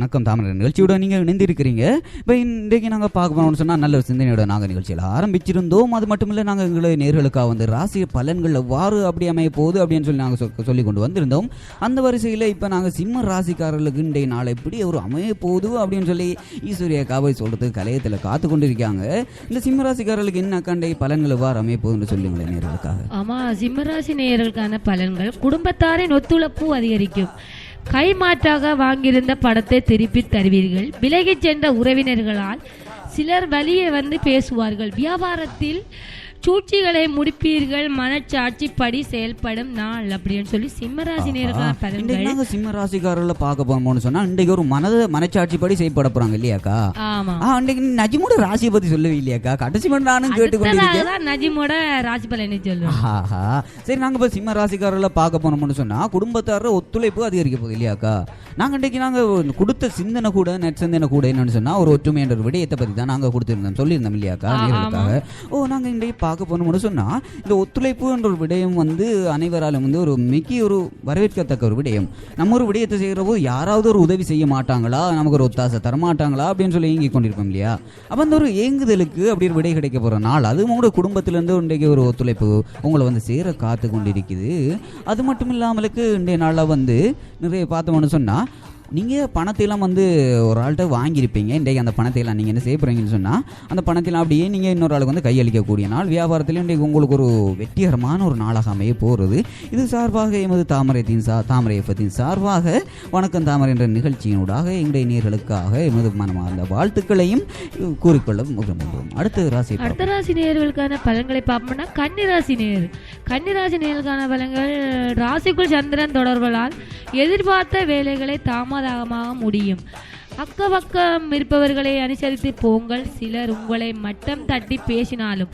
வணக்கம் தாமரை நிகழ்ச்சியோட நீங்கள் இணைந்திருக்கிறீங்க. இப்போ இன்றைக்கு நாங்கள் பார்க்க போனோம்னு சொன்னால் நல்ல ஒரு சிந்தனையோட நாங்கள் நிகழ்ச்சியில் ஆரம்பிச்சிருந்தோம். அது மட்டும் இல்லை நாங்கள் எங்களை நேர்களுக்காக வந்து ராசி பலன்கள் எவ்வாறு அப்படி அமைய போகுது அப்படின்னு சொல்லி நாங்கள் சொ- சொல்லி கொண்டு வந்திருந்தோம். அந்த வரிசையில் இப்போ நாங்கள் சிம்ம ராசிக்காரர்களுக்கு இன்றைய நாள் எப்படி ஒரு அமைய போகுது அப்படின்னு சொல்லி ஈஸ்வரிய காவை சொல்கிறதுக்கு கலையத்தில் காத்து கொண்டு இருக்காங்க இந்த சிம்ம ராசிக்காரர்களுக்கு என்ன கண்டை பலன்கள் எவ்வாறு அமைய போகுதுன்னு சொல்லுங்களேன் நேர்களுக்காக. ஆமா சிம்மராசி நேர்களுக்கான பலன்கள் குடும்பத்தாரின் ஒத்துழைப்பு அதிகரிக்கும். கைமாற்றாக வாங்கியிருந்த படத்தை திருப்பி தருவீர்கள். விலகிச் சென்ற உறவினர்களால் சிலர் வழியே வந்து பேசுவார்கள். வியாபாரத்தில் சூழ்ச்சிகளை முடிப்பீர்கள் மனச்சாட்சிப்படி செயல்படும் நாள் அப்படின்னு சொல்லி சிம்மராசி நேயர்களுக்கான இன்றைக்கு பலன்கள். நாங்கள் சிம்ம ராசிக்காரர்களை பார்க்க போனோம்னு சொன்னால் இன்றைக்கு ஒரு மனத மனச்சாட்சிப்படி செய்யப்பட போகிறாங்க இல்லையாக்கா? ஆமா. நீ நஜிமோட ராசியை பத்தி சொல்லவே இல்லையாக்கா? கடைசி மட்டும் நானும் கேட்டுக்கொண்டிருக்கேன் நஜிமோட ராசி பலனை சொல்லுவோம் ஆஹா. சரி நாங்க இப்ப சிம்ம ராசிக்காரர்களை பார்க்க போனோம்னு சொன்னா குடும்பத்தார ஒத்துழைப்பு அதிகரிக்க போகுது இல்லையாக்கா? நாங்க இன்றைக்கு நாங்க கொடுத்த சிந்தனை கூட நெட் சிந்தனை கூட என்னன்னு சொன்னா ஒரு ஒற்றுமை என்ற விடயத்தை பத்தி தான் நாங்க கொடுத்திருந்தோம் சொல்லியிருந்தோம் இல்லையாக்கா ஆ, நேயர்களுக்காக ஓ நாங்க இன்றைக்கு பார்க்க போகணும்னு சொன்னால் இந்த ஒத்துழைப்பு என்ற ஒரு விடயம் வந்து அனைவராலும் வந்து ஒரு மிக்க ஒரு வரவேற்கத்தக்க ஒரு விடயம். நம்ம ஒரு விடயத்தை செய்கிற போது யாராவது ஒரு உதவி செய்ய மாட்டாங்களா? நமக்கு ஒரு ஒத்தாசை தரமாட்டாங்களா? அப்படின்னு சொல்லி ஏங்கி கொண்டிருப்போம் இல்லையா? அப்போ அந்த ஒரு ஏங்குதலுக்கு அப்படி ஒரு விடை கிடைக்க போகிற நாள் அது உங்களோட குடும்பத்திலேருந்து இன்றைக்கு ஒரு ஒத்துழைப்பு உங்களை வந்து சேர காத்து கொண்டிருக்குது. அது மட்டும் இல்லாமலுக்கு இன்றைய நாளில் வந்து நிறைய பார்த்தோம்னு சொன்னால் நீங்கள் பணத்தையெல்லாம் வந்து ஒரு ஆள்கிட்ட வாங்கியிருப்பீங்க. இன்றைக்கு அந்த பணத்தையெல்லாம் நீங்கள் என்ன செய்ய போகிறீங்கன்னு சொன்னால் அந்த பணத்தையெல்லாம் அப்படியே நீங்கள் இன்னொரு ஆளுக்கு வந்து கையளிக்கக்கூடிய நாள். வியாபாரத்தில் இன்றைக்கு உங்களுக்கு ஒரு வெற்றிகரமான ஒரு நாளாக அமைய போகிறது இது சார்பாக எமது தாமரைத்தின் சா தாமரை எஃபத்தின் சார்பாக வணக்கம் தாமரை என்ற நிகழ்ச்சியினூடாக எங்களுடைய நேர்களுக்காக எமது மனமார்ந்த வாழ்த்துக்களையும் கூறிக்கொள்ள விரும்புகிறோம் அடுத்த ராசி அடுத்த ராசி நேர்களுக்கான பலன்களை பார்ப்போம்னா கன்னி ராசி நேர் கன்னிராசி நேர்களுக்கான நேயர்களுக்கான பலன்கள் ராசிக்குள் சந்திரன் தொடர்பலால் எதிர்பார்த்த வேலைகளை தாமதமாக முடியும். அக்க பக்கம் இருப்பவர்களை அனுசரித்து போங்கள். சிலர் உங்களை மட்டம் தட்டி பேசினாலும்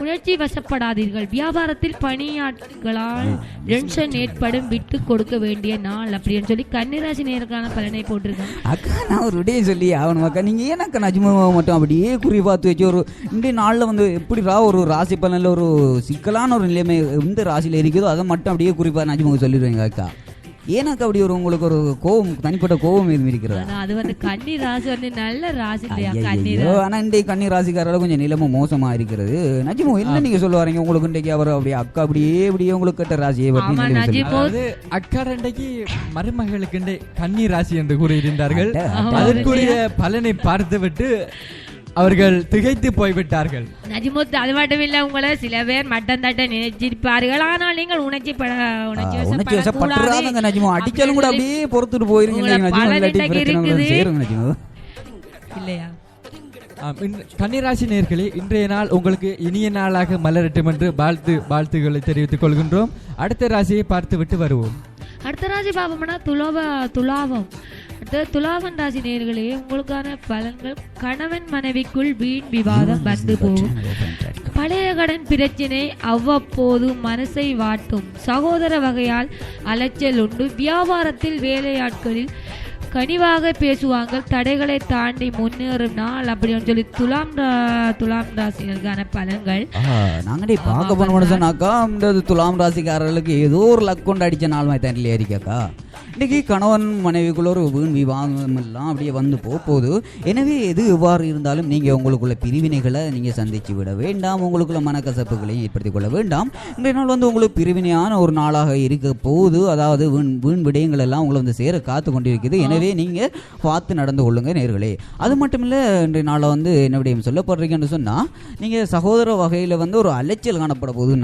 உணர்ச்சி வசப்படாதீர்கள். வியாபாரத்தில் பணியாட்களால் டென்ஷன் ஏற்படும். விட்டு கொடுக்க வேண்டிய நாள் அப்படின்னு சொல்லி கன்னிராசி நேயர்களுக்கான பலனை போட்டிருக்காங்க. அக்கா நான் ஒரு விடையை சொல்லி ஆகணும் அக்கா. நீங்கள் ஏன் அக்கா நஜ்மாவை மட்டும் அப்படியே குறி பார்த்து வச்சு ஒரு இன்றைய நாளில் வந்து எப்படிடா ஒரு ராசி பலனில் ஒரு சிக்கலான ஒரு நிலைமை எந்த ராசியில் இருக்குதோ அதை மட்டும் அப்படியே குறிப்பாக நஜ்மாவுக்கு சொல்லிடுவீங்க அக்கா. ஏனாக்கா அப்படி ஒரு உங்களுக்கு ஒரு கோபம் தனிப்பட்ட கோபம் எதுவும் இருக்கிறதா? அது வந்து கன்னி ராசி வந்து நல்ல ராசி இல்லையா? கன்னி ஐயையோ, ஆனா இன்றைக்கு கன்னி ராசிக்காரோட கொஞ்சம் நிலைமை மோசமா இருக்கிறது. நஜிமோ என்ன நீங்க சொல்ல வரீங்க உங்களுக்கு இன்றைக்கு அவர் அப்படியே அக்கா அப்படியே அப்படியே உங்களுக்கு கட்ட ராசியை. சொல்லுங்க. அதாவது அக்காரண்டைக்கு மருமகளுக்கு கன்னி ராசி என்று கூறியிருந்தார்கள். அதற்குரிய பலனை பார்த்துவிட்டு அவர்கள் திகைத்து போய்விட்டார்கள். நஜிமுத் அது மட்டும் இல்ல உங்களை சில பேர் மட்டம் தட்ட நினைச்சிருப்பார்கள். ஆனால் நீங்கள் உணர்ச்சி உணர்ச்சி. வசப்பட்டுறாதங்க நஜிமோ. அடிச்சாலும் கூட அப்படியே பொறுத்துட்டு போயிருங்க இல்லையா? கன்னிராசி நேர்களே இன்றைய நாள் உங்களுக்கு இனிய நாளாக மலரட்டும் என்று வாழ்த்து வாழ்த்துக்களை தெரிவித்துக் கொள்கின்றோம். அடுத்த ராசியை பார்த்துவிட்டு வருவோம். அடுத்த ராசி பாப்போம்னா துலோப துலாவம் அடுத்த துலாவன் ராசி நேர்களே உங்களுக்கான பலன்கள் கணவன் மனைவிக்குள் வீண் விவாதம் வந்து போகும் பழைய கடன் பிரச்சினை அவ்வப்போது மனசை வாட்டும். சகோதர வகையால் அலைச்சல் உண்டு. வியாபாரத்தில் வேலையாட்களில் கனிவாக பேசுவாங்க. தடைகளை தாண்டி முன்னேறும் நாள் அப்படின்னு சொல்லி துலாம் துலாம் ராசிகளுக்கான பலன்கள். நாங்களே பார்க்க போனோம்னு சொன்னாக்கா இந்த துலாம் ராசிக்காரர்களுக்கு ஏதோ ஒரு லக் கொண்டு அடிச்ச நாள் மாதிரி இல்லையா இருக்காக்கா இன்னைக்கு கணவன் மனைவிக்குள்ள ஒரு வீண் விவாதம் எல்லாம் அப்படியே வந்து போக போகுது. எனவே எது எவ்வாறு இருந்தாலும் நீங்கள் உங்களுக்குள்ள பிரிவினைகளை நீங்கள் சந்திச்சு விட வேண்டாம். உங்களுக்குள்ள மனக்கசப்புகளையும் ஏற்படுத்திக் கொள்ள வேண்டாம். இன்றைய நாள் வந்து உங்களுக்கு பிரிவினையான ஒரு நாளாக இருக்க போகுது. அதாவது வீண் வீண் விடயங்கள் எல்லாம் உங்களை வந்து சேர காத்து கொண்டிருக்குது. எனவே நீங்கள் பார்த்து நடந்து கொள்ளுங்க நேர்களே. அது மட்டும் இல்லை இன்றைய நாளில் வந்து என்ன விடயம் சொல்லப்படுறீங்கன்னு சொன்னால் நீங்கள் சகோதர வகையில் வந்து ஒரு அலைச்சல் காணப்பட போகுது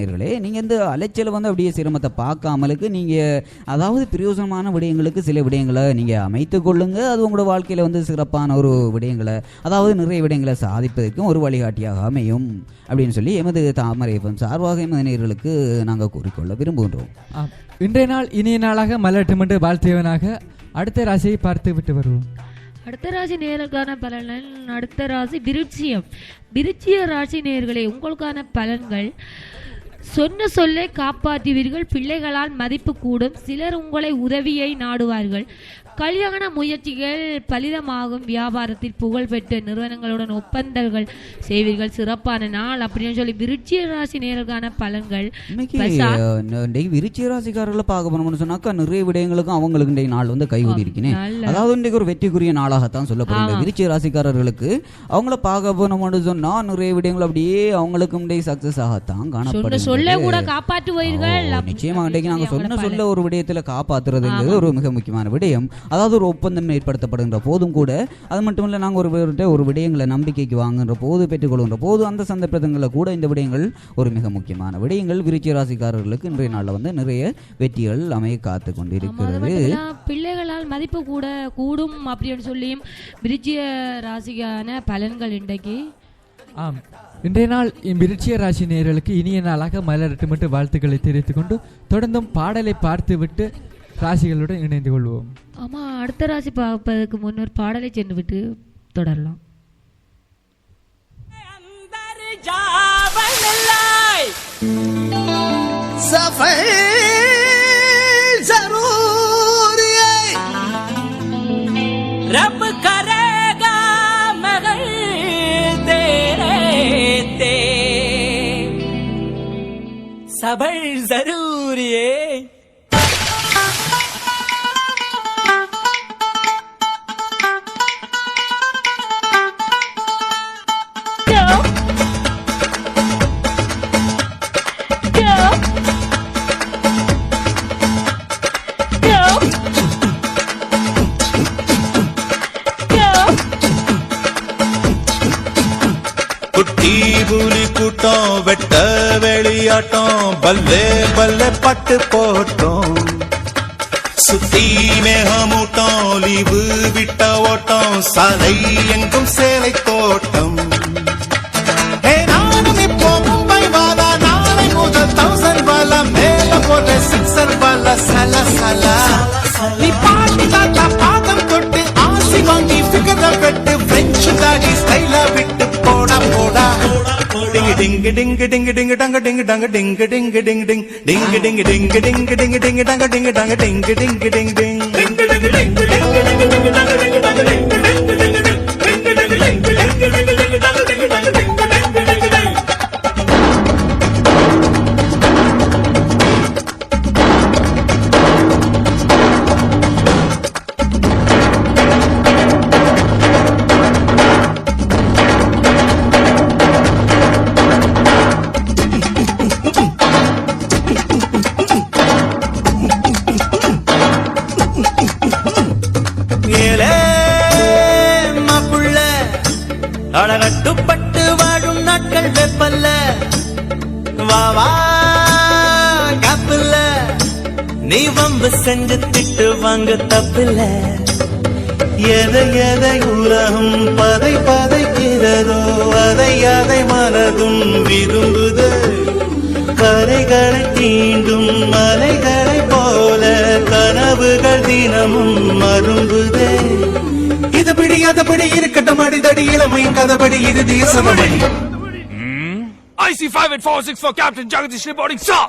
நேர்களே. நீங்கள் இந்த அலைச்சலை வந்து அப்படியே சிரமத்தை பார்க்காமலுக்கு நீங்கள் அதாவது பிரயோஜனமான விடயங்களுக்கு சில விடயங்களை நீங்கள் அமைத்து கொள்ளுங்க. அது உங்களோட வாழ்க்கையில் வந்து சிறப்பான ஒரு விடயங்களை அதாவது நிறைய விடயங்களை சாதிப்பதற்கும் ஒரு வழிகாட்டியாக அமையும் அப்படின்னு சொல்லி எமது தாமரை சார்பாக எமது நேர்களுக்கு நாங்கள் கூறிக்கொள்ள விரும்புகின்றோம். இன்றைய நாள் இனிய நாளாக மலரட்டும் என்று வாழ்த்தியவனாக அடுத்த ராசியை பார்த்து விட்டு வருவோம். அடுத்த ராசி நேர்களுக்கான பலன்கள் அடுத்த ராசி விருட்சியம் விருச்சிய ராசி நேர்களே உங்களுக்கான பலன்கள் சொன்ன சொல்லை காப்பாற்றுவீர்கள் பிள்ளைகளால் மதிப்பு கூடும். சிலர் உங்களை உதவியை நாடுவார்கள். கல்யாண முயற்சிகள் பலிதமாகும். வியாபாரத்தில் புகழ்பெற்ற நிறுவனங்களுடன் ஒப்பந்தங்கள் செய்வீர்கள். சிறப்பான நாள் அப்படின்னு சொல்லி விருச்சிக ராசி நேர்களுக்கான பலன்கள் விருச்சிக ராசிக்காரர்களை பார்க்க போனோம்னு சொன்னாக்கா நிறைய விடயங்களுக்கும் அவங்களுக்கு இன்றைய நாள் வந்து கைகூடி இருக்கிறேன் அதாவது இன்றைக்கு ஒரு வெற்றிக்குரிய நாளாகத்தான் சொல்லப்படுது விருச்சிக ராசிக்காரர்களுக்கு அவங்கள பார்க்க போனோம்னு சொன்னா நிறைய விடயங்கள் அப்படியே அவங்களுக்கு இன்றைய சக்சஸ் ஆகத்தான் காணப்படுது சொல்ல கூட காப்பாற்றுவீர்கள். நிச்சயமா இன்றைக்கு நாங்க சொன்ன சொல்ல ஒரு விடயத்துல காப்பாத்துறதுங்கிறது ஒரு மிக முக்கியமான விடயம். அதாவது ஒரு ஒப்பந்தம் ஏற்படுத்தப்படுகின்ற போதும் கூட அது மட்டும் இல்ல நாங்க ஒரு ஒரு விடயங்களை நம்பிக்கைக்கு வாங்குகின்ற போது பெற்றுக்கொள்கின்ற போது அந்த சந்தர்ப்பங்களில் கூட இந்த விடயங்கள் ஒரு மிக முக்கியமான விடயங்கள். விருச்சிக ராசிக்காரர்களுக்கு இன்றைய நாள்ல வந்து நிறைய வெற்றிகள் அமைய காத்து கொண்டிருக்கிறது. பிள்ளைகளால் மதிப்பு கூட கூடும் அப்படின்னு சொல்லியும் விருச்சிக ராசிக்கான பலன்கள் இன்றைக்கு? ஆம். இன்றைய நாள் விருச்சிக ராசி நேயர்களுக்கு இனிய நாளாக மலரட்டும் என்று வாழ்த்துக்களை தெரிவித்துக் கொண்டு தொடர்ந்தும் பாடலை பார்த்துவிட்டு ராசிகளுடன் இணைந்து கொள்வோம் ஆமா அடுத்த ராசி பார்ப்பதற்கு முன்னர் பாடலை சென்று விட்டு தொடரலாம் अंदर जावन लाए सफर जरूर है रब करेगा सबर ज़रूरी है குட்டி புலி கூட்டம் வெட்ட வெளியாட்டம் பல்லே பல்லே பட்டு போட்டோம். சுத்தி மேகமூட்டம் லீவு விட்ட ஓட்டம் சாலை எங்கும் சேலை தோட்டம். ஹே, நானும் டிங்கு டிங்கு டிங்கு டிங்கு டங்க டிங்கு டங்க டிங்கு டிங்கு டிங்கு டிங் டிங்கு டிங்கு டிங்கு டிங்கு டிங்கு டங்க டிங்கு டங்க டிங்கு டங்க டிங்கு டிங்கு டிங் வா வா காப்பில்ல நீ வம்பு செஞ்சு திட்டு வாங்க தப்பில்ல எதை எதை உலகம் பதை பதைக்கிறதோ அதை அதை மனதும் விரும்புது. கரைகளை தீண்டும் மலைகளை போல கனவுகள் தினமும் மரும்புதே இது பிடி அது இருக்கட்டும் அடிதடி இளமையும் கதபடி இது தேசமடி. IC5 and 406 for Captain Jagadish reporting, sir.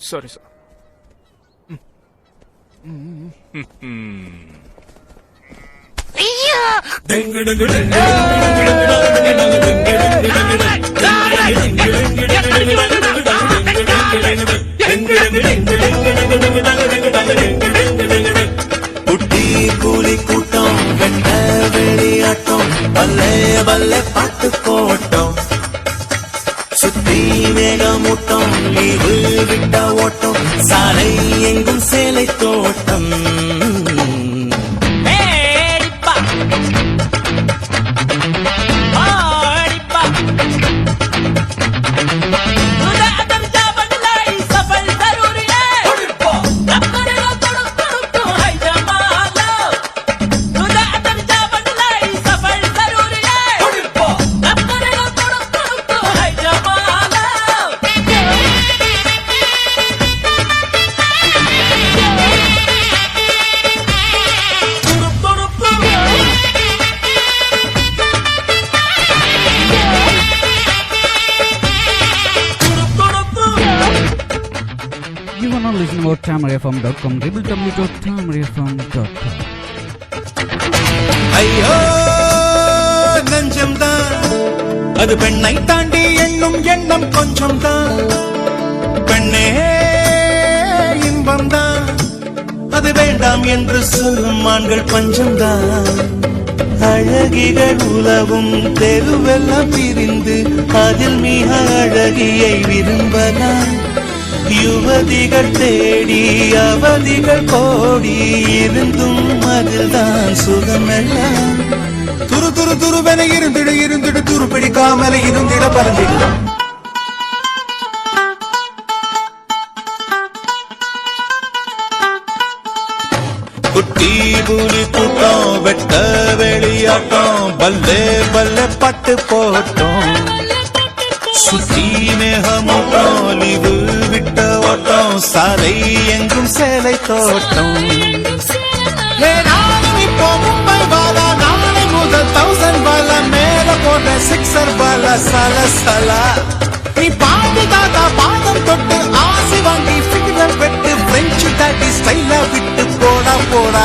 Sorry sir పుట్టి కూలి కూట வெட்ட வெளியாட்டம் பல்லே பல்லே பாட்டு போட்டோம் சுத்தி மேகமூட்டம் லீவு விட்ட ஓட்டம் சாலை எங்கும் சேலை தோட்டம் FM dot com triple W dot Tamil FM dot com ஐயோ நெஞ்சம்தான். அது பெண்ணை தாண்டி எண்ணும் எண்ணம் கொஞ்சம் தான் பெண்ணே இன்பம் தான் அது வேண்டாம் என்று சொல்லும் ஆண்கள் பஞ்சம்தான். அழகிகள் உலவும் தெருவெல்லாம் பிரிந்து அதில் மிக அழகியை விரும்பலாம். யுவதிகள் தேடி அவதிகள் கோடி இருந்தும் அதில்தான் சுகமெல்லாம். துரு துரு துருவென இருந்திட இருந்திட துரு பிடிக்காமல இருந்திட பறந்திடலாம் குட்டி புலி கூட்டம் வெட்ட வெளியாட்டம் பல்லே பல்லே பட்டு போட்டோம். சுற்றி மேகமும் ஒளிவு விட்ட ஓட்டம் சாலை எங்கும் சேலை தோட்டம். சிக்ஸர் பால சல சலா. நீ பாட்டு தாத்தா பாதம் தொட்டு அடிச்சு தாட்டி ஸ்டைலா விட்டு போடா போடா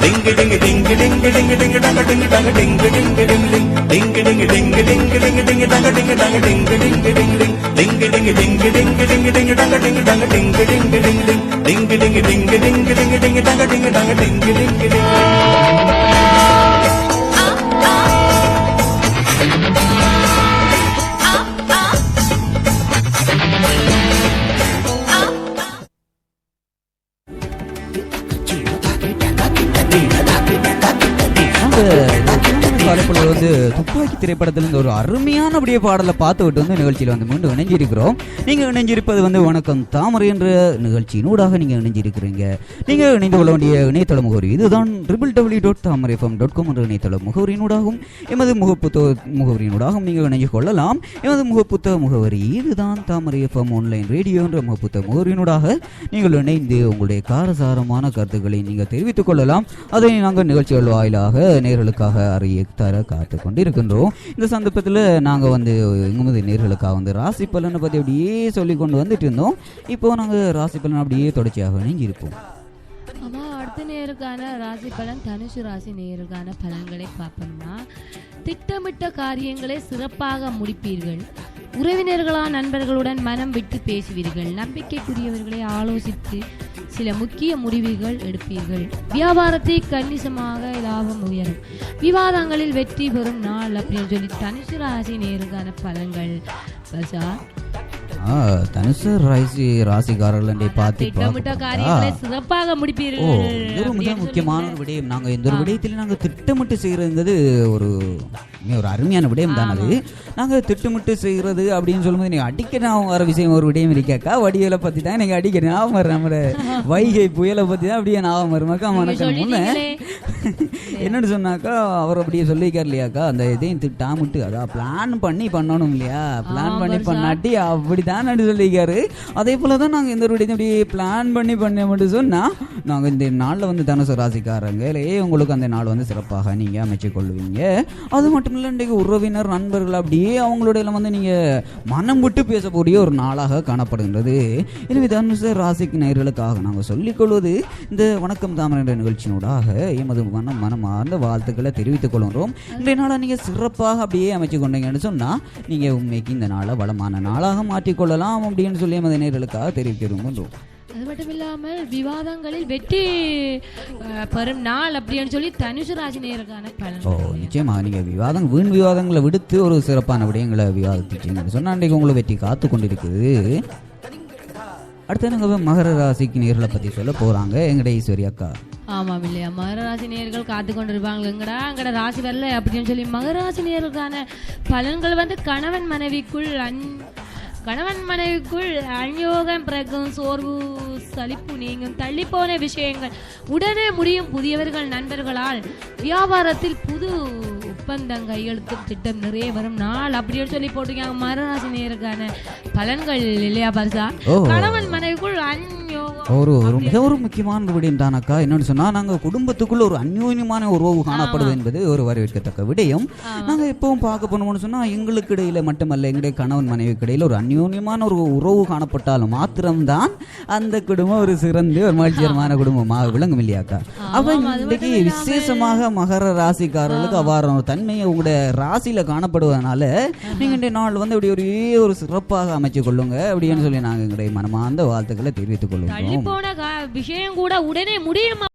டிங்கு டிங்கு டிங்கு டிங்கு டிங்கு டிங்கு டங்க டிங்கு டங்க டிங்கு டிங்கு டிங்லிங் டிங்கு டிங்கு டிங்கு டிங்கு டிங்கு டிங்கு டங்க டிங்கு டங்க டிங்கு டிங்கு டிங்லிங் டிங்கு டிங்கு டிங்கு டிங்கு டிங்கு டிங்கு டங்க டிங்கு டங்க டிங்கு டிங்கு டிங்லிங் டிங்கு டிங்கு டிங்கு டிங்கு டிங்கு டிங்கு டங்க டிங்கு டங்க டிங்கு டிங்கு டிங்கு வந்து துப்பாக்கி திரைப்படத்திலிருந்து ஒரு அருமையான அப்படியே பாடலை பார்த்து விட்டு வந்து நிகழ்ச்சியில் வந்து மீண்டும் இணைஞ்சிருக்கிறோம். நீங்கள் இணைஞ்சிருப்பது வந்து வணக்கம் தாமரை என்ற நிகழ்ச்சியினூடாக நீங்கள் இணைஞ்சிருக்கிறீங்க. நீங்கள் இணைந்து கொள்ள வேண்டிய இணையதள முகவரி இதுதான். Triple W dot Thamarai FM dot com என்ற இணையதள முகவரியினூடாகவும் எமது முகப்புத்தக முகவரியினூடாகவும் நீங்கள் இணைஞ்சு கொள்ளலாம். எமது முகப்புத்த முகவரி இதுதான் தாமரை எஃப்எம் ஆன்லைன் ரேடியோ என்ற முகப்புத்த முகவரியினூடாக நீங்கள் இணைந்து உங்களுடைய காரசாரமான கருத்துக்களை நீங்கள் தெரிவித்துக் கொள்ளலாம். அதை நாங்கள் நிகழ்ச்சிகள் வாயிலாக நேர்களுக்காக அறிய தர கொண்டு கொண்டிருக்கின்றோம். இந்த சந்தர்ப்பத்தில் நாங்கள் வந்து எங்களது நேர்களுக்காக வந்து ராசி பலனை பற்றி அப்படியே சொல்லி கொண்டு வந்துட்டு இருந்தோம் இப்போ நாங்கள் ராசி பலன் அப்படியே தொடர்ச்சியாக இணைஞ்சிருப்போம். ஆமா அடுத்த நேருக்கான ராசி பலன் தனுசு ராசி நேருக்கான பலன்களை பார்ப்போம்னா திட்டமிட்ட காரியங்களை சிறப்பாக முடிப்பீர்கள். உறவினர்களா நண்பர்களுடன் மனம் விட்டு பேசுவீர்கள். நம்பிக்கைக்குரியவர்களை ஆலோசித்து சில முக்கிய முடிவுகள் எடுப்பீர்கள். வியாபாரத்தை கணிசமாக லாபம் உயரும். விவாதங்களில் வெற்றி பெறும் நாள் அப்படின்னு சொல்லி தனுசு ராசி நேருக்கான பலன்கள். பசா? தனுசு ராசி ராசிக்காரர்களை பார்த்து சிறப்பாக முடிப்பீர்கள் இது ஒரு மிக முக்கியமான விடயம். நாங்கள் எந்த ஒரு விடயத்தில் நாங்கள் திட்டமிட்டு செய்கிறதுங்கிறது ஒரு ஒரு அருமையான விடயம் தான் அது. நாங்கள் திட்டமிட்டு செய்கிறது அப்படின்னு சொல்லும்போது நீங்கள் அடிக்க ஞாபகம் வர விஷயம் ஒரு விடயம் இருக்காக்கா வடிவேலை பற்றி தான் எனக்கு அடிக்க ஞாபகம் வர நம்ம வைகை புயலை பற்றி தான் அப்படியே ஞாபகம் வருமாக்கா வணக்கம். முன்ன என்னன்னு சொன்னாக்கா அவர் அப்படியே சொல்லிக்கார் இல்லையாக்கா அந்த இதையும் திட்டாமிட்டு அதான் பிளான் பண்ணி பண்ணணும் இல்லையா? பிளான் பண்ணி பண்ணாட்டி அப்படிதான் நடு சொல்லிக்காரு அதே போல தான் நாங்கள் எந்த ஒரு விடயத்தையும் அப்படியே பிளான் பண்ணி பண்ண மட்டும் சொன்னா நாங்கள் இந்த நாளில் வந்து தனுசு ராசிக்காரங்களே உங்களுக்கு அந்த நாள் வந்து சிறப்பாக நீங்கள் அமைச்சு கொள்வீங்க. அது மட்டும் இல்லை இன்றைக்கு உறவினர் நண்பர்கள் அப்படியே அவங்களோட எல்லாம் வந்து நீங்கள் மனம் விட்டு பேசக்கூடிய ஒரு நாளாக காணப்படுகின்றது. எனவே தனுசு ராசிக்கு நேர்களுக்காக நாங்கள் சொல்லிக்கொள்வது இந்த வணக்கம் தாமரை என்ற நிகழ்ச்சியினூடாக எமது மனம் மனமார்ந்த வாழ்த்துக்களை தெரிவித்துக் கொள்கிறோம் இன்றைய நாளை நீங்கள் சிறப்பாக அப்படியே அமைச்சு கொண்டீங்கன்னு சொன்னால் நீங்கள் உண்மைக்கு இந்த நாளை வளமான நாளாக மாற்றிக்கொள்ளலாம் அப்படின்னு சொல்லி எமது நேர்களுக்காக தெரிவிக்க விரும்புகின்றோம் அது மட்டும் இல்லாமல் விவாதங்களில் வெற்றி பெறும் நாள் அப்படின்னு சொல்லி தனுசு ராசி நேருக்கான ஓ பலன் நிச்சயமாக நீங்கள் விவாதம் வீண் விவாதங்களை விடுத்து ஒரு சிறப்பான விடயங்களை விவாதிச்சிட்டீங்கன்னு சொன்னால் அன்றைக்கு உங்களை வெற்றி காத்து கொண்டிருக்குது. அடுத்து நாங்கள் மகர ராசிக்கு நேர்களை பற்றி சொல்ல போகிறாங்க எங்கட ஈஸ்வரி அக்கா? ஆமாம் இல்லையா. மகராசி நேர்கள் காத்து கொண்டிருப்பாங்க எங்கடா எங்கட ராசி வரல அப்படின்னு சொல்லி மகராசி நேர்களுக்கான பலன்கள் வந்து கணவன் மனைவிக்குள் அன் கணவன் மனைவிக்குள் அநியோகம் பிறகும் சோர்வு சலிப்பு நீங்கும் தள்ளிப்போன விஷயங்கள். உடனே முடியும் புதியவர்கள் நண்பர்களால். வியாபாரத்தில் புது ஒப்பந்தம் கையெழுத்தும் திட்டம் நிறைய வரும். நாள் அப்படின்னு சொல்லி போட்டிருக்காங்க. மகராசி நேருக்கான பலன்கள் இல்லையா பரிசா. கணவன் மனைவிக்குள் அந்யோகம் ஒரு ஒரு மிக ஒரு முக்கியமான விடயம் தானக்கா என்னன்னு சொன்னா நாங்க குடும்பத்துக்குள்ள ஒரு அந்யோன்யமான உறவு காணப்படுவது என்பது ஒரு வரவேற்கத்தக்க விடயம். நாங்க எப்பவும் பார்க்க போனோம்னு சொன்னா எங்களுக்கு இடையில மட்டுமல்ல எங்களுடைய கணவன் மனைவிக்கு இடையில ஒரு அந்யோன்யமான ஒரு உறவு காணப்பட்டாலும் மாத்திரம்தான் அந்த குடும்பம் ஒரு சிறந்த ஒரு மகிழ்ச்சிகரமான குடும்பமாக விளங்கும் இல்லையாக்கா? அப்ப இன்னைக்கு விசேஷமாக மகர ராசிக்காரர்களுக்கு அவ்வாறு ஒரு தன்மையை உங்களுடைய ராசியில காணப்படுவதனால நீங்க இந்த நாள் வந்து அப்படி ஒரே ஒரு சிறப்பாக அமைச்சு கொள்ளுங்க அப்படின்னு சொல்லி நாங்க எங்களுடைய மனமார்ந்த வாழ்த்துக்களை தெரிவித்துக் கொள்ளுகிறோம் போன விஷயம் கூட உடனே முடியுமா?